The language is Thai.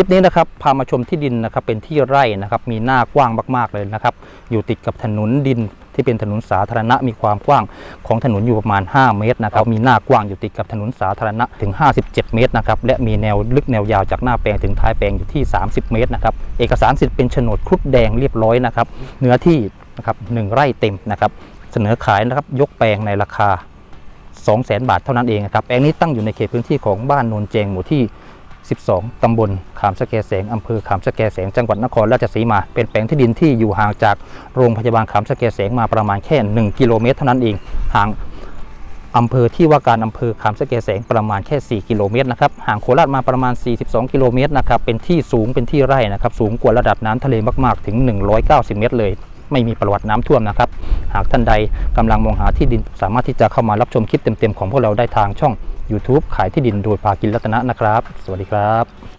ลิปนี้นะครับพามาชมที่ดินนะครับเป็นที่ไร่นะครับมีหน้ากว้างมาก ๆเลยนะครับอยู่ติดกับถนนดินที่เป็นถนนสาธารณะมีความกว้างของถนนอยู่ประมาณ 5 เมตรนะครับมีหน้ากว้างอยู่ติดกับถนนสาธารณะถึง 57 เมตรนะครับและมีแนวลึกแนวยาวจากหน้าแปลงถึงท้ายแปลงอยู่ที่ 30 เมตรนะครับเอกสารสิทธิ์เป็นโฉนดครุฑแดงเรียบร้อยนะครับเนื้อที่นะครับหนึ่งไร่เต็มนะครับเสนอขายนะครับยกแปลงในราคา 200,000 บาทเท่านั้นเองนะครับแปลงนี้ตั้งอยู่ในเขตพื้นที่ของบ้านโนนเจงหมู่ที่ 12 ตำบลขามสะแกแสงอำเภอขามสะแกแสงจังหวัดนครราชสีมา เป็นแปลงที่ดินที่อยู่ห่างจากโรงพยาบาลขามสะแกแสงมาประมาณแค่ 1 กิโลเมตรเท่านั้นเอง ห่างอำเภอที่ว่าการอำเภอขามสะแกแสงประมาณแค่ 4 กิโลเมตรนะครับห่างโคราชมาประมาณ 42 กิโลเมตรนะครับเป็นที่สูงเป็นที่ไร่นะครับสูงกว่าระดับน้ำทะเลมากๆถึง 190 เมตรเลย ไม่มีประวัติน้ำท่วมนะครับ หากท่านใดกำลังมองหาที่ดินสามารถที่จะเข้ามารับชมคลิปเต็มๆของพวกเราได้ทางช่อง YouTube ขายที่ดินโดยภากินรัตนะนะครับ สวัสดีครับ